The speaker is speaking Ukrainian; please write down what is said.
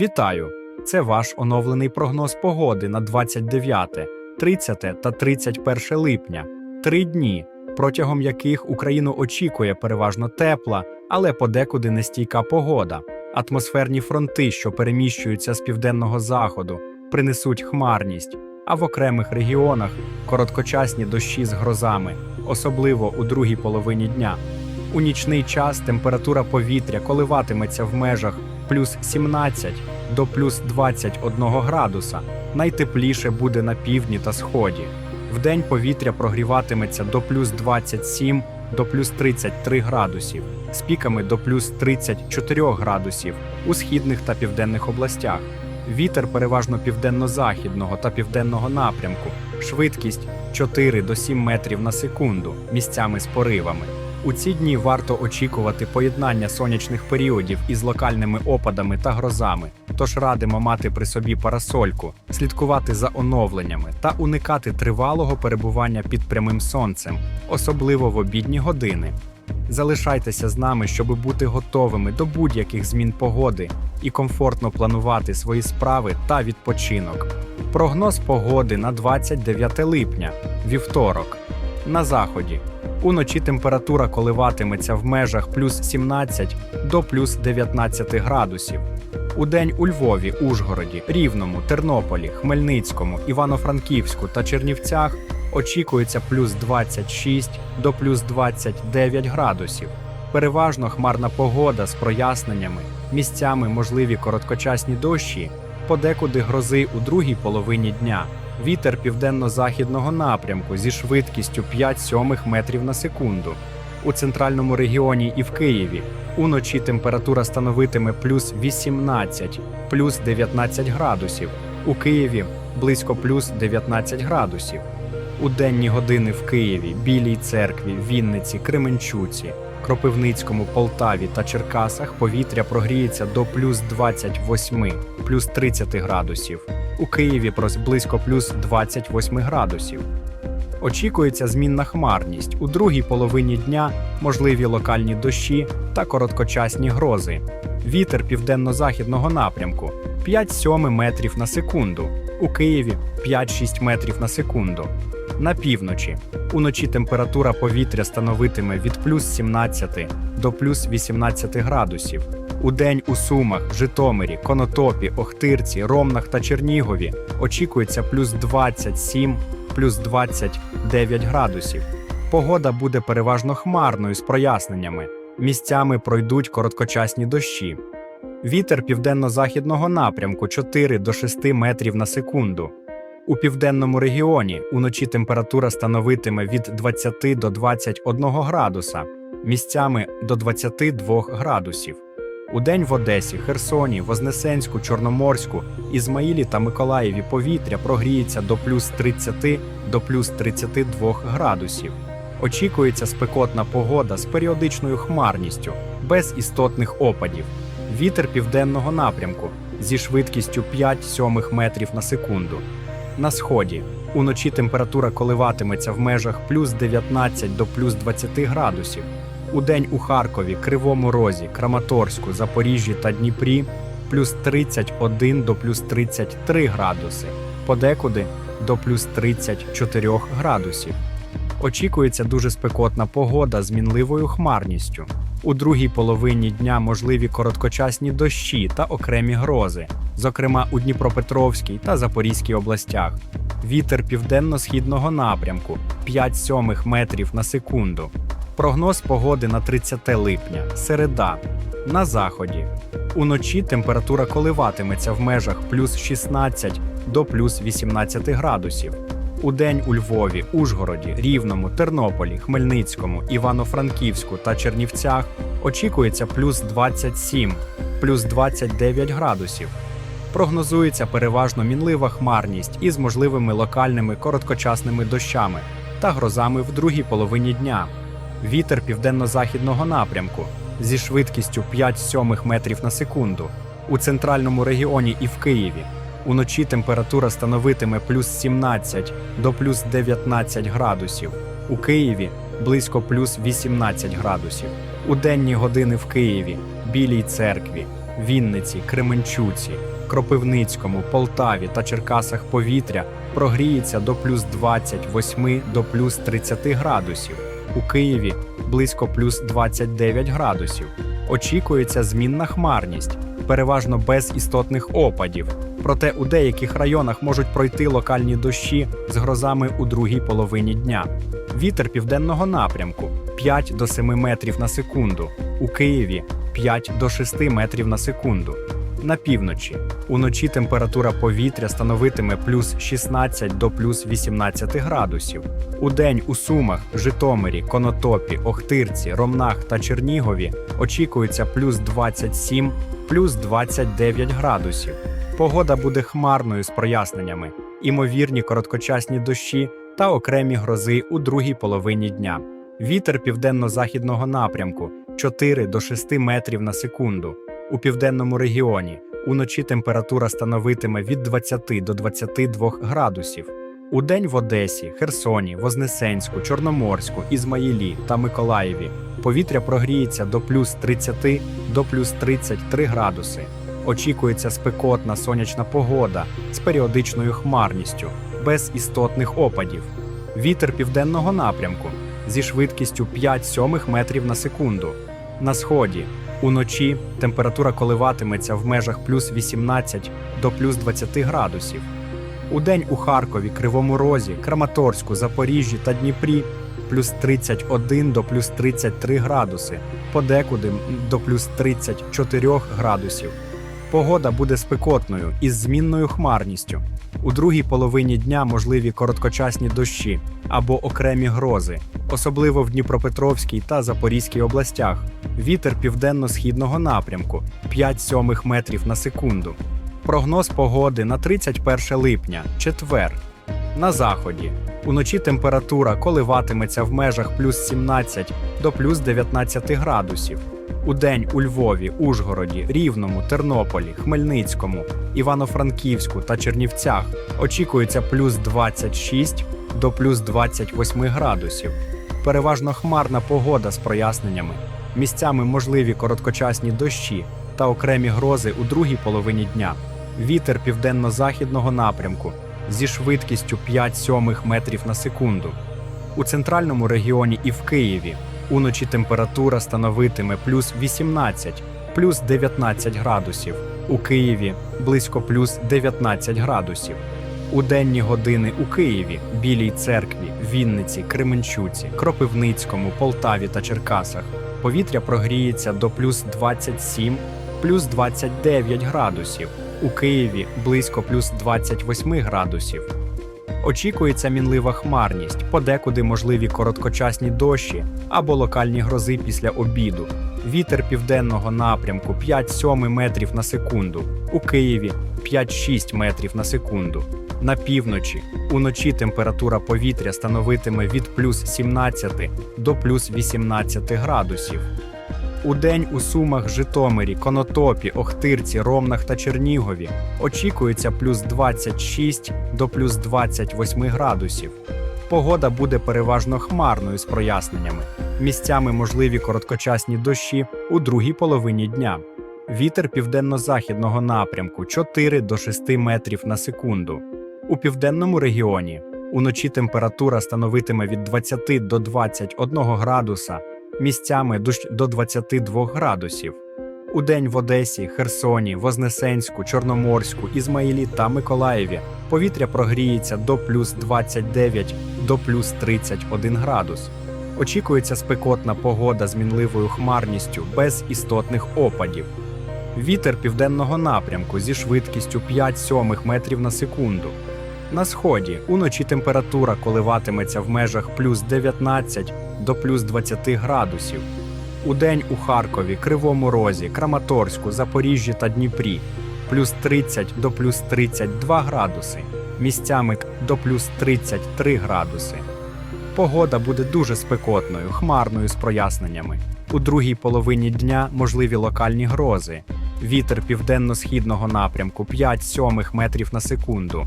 Вітаю! Це ваш оновлений прогноз погоди на 29, 30 та 31 липня. Три дні, протягом яких Україну очікує переважно тепла, але подекуди нестійка погода. Атмосферні фронти, що переміщуються з південного заходу, принесуть хмарність, а в окремих регіонах короткочасні дощі з грозами, особливо у другій половині дня. У нічний час температура повітря коливатиметься в межах плюс 17 до плюс 21 градуса. Найтепліше буде на півдні та сході. Вдень повітря прогріватиметься до плюс 27 до плюс 33 градусів, з піками до плюс 34 градусів у східних та південних областях. Вітер переважно південно-західного та південного напрямку, швидкість 4 до 7 метрів на секунду, місцями з поривами. У ці дні варто очікувати поєднання сонячних періодів із локальними опадами та грозами, тож радимо мати при собі парасольку, слідкувати за оновленнями та уникати тривалого перебування під прямим сонцем, особливо в обідні години. Залишайтеся з нами, щоб бути готовими до будь-яких змін погоди і комфортно планувати свої справи та відпочинок. Прогноз погоди на 29 липня, вівторок. На заході. Уночі температура коливатиметься в межах плюс 17 до плюс 19 градусів. Удень у Львові, Ужгороді, Рівному, Тернополі, Хмельницькому, Івано-Франківську та Чернівцях очікується плюс 26 до плюс 29 градусів. Переважно хмарна погода з проясненнями, місцями можливі короткочасні дощі, подекуди грози у другій половині дня. Вітер південно-західного напрямку зі швидкістю 5 сьомих метрів на секунду. У центральному регіоні і в Києві уночі температура становитиме плюс 18, плюс 19 градусів. У Києві близько плюс 19 градусів. У денні години в Києві, Білій церкві, Вінниці, Кременчуці, Кропивницькому, Полтаві та Черкасах повітря прогріється до плюс 28, плюс 30 градусів. У Києві близько плюс 28 градусів. Очікується змінна хмарність. У другій половині дня можливі локальні дощі та короткочасні грози. Вітер південно-західного напрямку 5-7 метрів на секунду. У Києві 5-6 метрів на секунду. На півночі. Уночі температура повітря становитиме від плюс 17 до плюс 18 градусів. Удень у Сумах, Житомирі, Конотопі, Охтирці, Ромнах та Чернігові очікується плюс 27, плюс 29 градусів. Погода буде переважно хмарною з проясненнями. Місцями пройдуть короткочасні дощі. Вітер південно-західного напрямку 4 до 6 метрів на секунду. У південному регіоні уночі температура становитиме від 20 до 21 градуса, місцями до 22 градусів. Удень в Одесі, Херсоні, Вознесенську, Чорноморську, Ізмаїлі та Миколаєві повітря прогріється до плюс 30 до плюс 32 градусів. Очікується спекотна погода з періодичною хмарністю, без істотних опадів. Вітер південного напрямку зі швидкістю 5 сьомих метрів на секунду. На сході уночі температура коливатиметься в межах плюс 19 до плюс 20 градусів. Удень у Харкові, Кривому Розі, Краматорську, Запоріжжі та Дніпрі плюс 31 до плюс 33 градуси, подекуди до плюс 34 градусів. Очікується дуже спекотна погода з мінливою хмарністю. У другій половині дня можливі короткочасні дощі та окремі грози, зокрема у Дніпропетровській та Запорізькій областях. Вітер південно-східного напрямку 5 сьомих метрів на секунду. Прогноз погоди на 30 липня, середа. На заході. Уночі температура коливатиметься в межах плюс 16 до плюс 18 градусів. Удень у Львові, Ужгороді, Рівному, Тернополі, Хмельницькому, Івано-Франківську та Чернівцях очікується плюс 27, плюс 29 градусів. Прогнозується переважно мінлива хмарність із можливими локальними короткочасними дощами та грозами в другій половині дня. Вітер південно-західного напрямку зі швидкістю 5 сьомих метрів на секунду. У центральному регіоні і в Києві. Уночі температура становитиме плюс 17 до плюс 19 градусів. У Києві близько плюс 18 градусів. У денні години в Києві, Білій церкві, Вінниці, Кременчуці, Кропивницькому, Полтаві та Черкасах повітря прогріється до плюс 28 до плюс 30 градусів. У Києві близько плюс 29 градусів. Очікується змінна хмарність, переважно без істотних опадів. Проте у деяких районах можуть пройти локальні дощі з грозами у другій половині дня. Вітер південного напрямку 5 до 7 метрів на секунду. У Києві 5 до 6 метрів на секунду. На півночі уночі температура повітря становитиме плюс 16 до плюс 18 градусів. Удень у Сумах, Житомирі, Конотопі, Охтирці, Ромнах та Чернігові очікується плюс 27, плюс 29 градусів. Погода буде хмарною з проясненнями, імовірні короткочасні дощі та окремі грози у другій половині дня. Вітер південно-західного напрямку 4 до 6 метрів на секунду. У південному регіоні уночі температура становитиме від 20 до 22 градусів. Удень в Одесі, Херсоні, Вознесенську, Чорноморську, Ізмаїлі та Миколаєві повітря прогріється до плюс 30 до плюс 33 градуси. Очікується спекотна сонячна погода з періодичною хмарністю, без істотних опадів. Вітер південного напрямку зі швидкістю 5-7 метрів на секунду. На сході уночі температура коливатиметься в межах плюс 18 до плюс 20 градусів. Удень у Харкові, Кривому Розі, Краматорську, Запоріжжі та Дніпрі плюс 31 до плюс 33 градуси, подекуди до плюс 34 градусів. Погода буде спекотною із змінною хмарністю. У другій половині дня можливі короткочасні дощі або окремі грози, особливо в Дніпропетровській та Запорізькій областях. Вітер південно-східного напрямку 5-7 метрів на секунду. Прогноз погоди на 31 липня, четвер. На заході. Уночі температура коливатиметься в межах плюс 17 до плюс 19 градусів. Удень у Львові, Ужгороді, Рівному, Тернополі, Хмельницькому, Івано-Франківську та Чернівцях очікується плюс 26 до плюс 28 градусів. Переважно хмарна погода з проясненнями. Місцями можливі короткочасні дощі та окремі грози у другій половині дня. Вітер південно-західного напрямку зі швидкістю 5-7 метрів на секунду. У центральному регіоні і в Києві уночі температура становитиме плюс 18, плюс 19 градусів. У Києві близько плюс 19 градусів. У денні години у Києві, Білій церкві, Вінниці, Кременчуці, Кропивницькому, Полтаві та Черкасах повітря прогріється до плюс 27, плюс 29 градусів. У Києві близько плюс 28 градусів. Очікується мінлива хмарність, подекуди можливі короткочасні дощі або локальні грози після обіду. Вітер південного напрямку 5-7 метрів на секунду. У Києві 5-6 метрів на секунду. На півночі уночі температура повітря становитиме від плюс 17 до плюс 18 градусів. Удень у Сумах, Житомирі, Конотопі, Охтирці, Ромнах та Чернігові очікується плюс 26 до плюс 28 градусів. Погода буде переважно хмарною з проясненнями. Місцями можливі короткочасні дощі у другій половині дня. Вітер південно-західного напрямку 4 до 6 метрів на секунду. У південному регіоні уночі температура становитиме від 20 до 21 градуса, місцями до 22 градусів. Удень в Одесі, Херсоні, Вознесенську, Чорноморську, Ізмаїлі та Миколаєві повітря прогріється до плюс 29 до плюс 31 градус. Очікується спекотна погода з мінливою хмарністю без істотних опадів. Вітер південного напрямку зі швидкістю 5-7 метрів на секунду. На сході уночі температура коливатиметься в межах плюс 19 до плюс 20 градусів. Удень у Харкові, Кривому Розі, Краматорську, Запоріжжі та Дніпрі плюс 30 до плюс 32 градуси, місцями до плюс 33 градуси. Погода буде дуже спекотною, хмарною з проясненнями. У другій половині дня можливі локальні грози. Вітер південно-східного напрямку 5-7 метрів на секунду.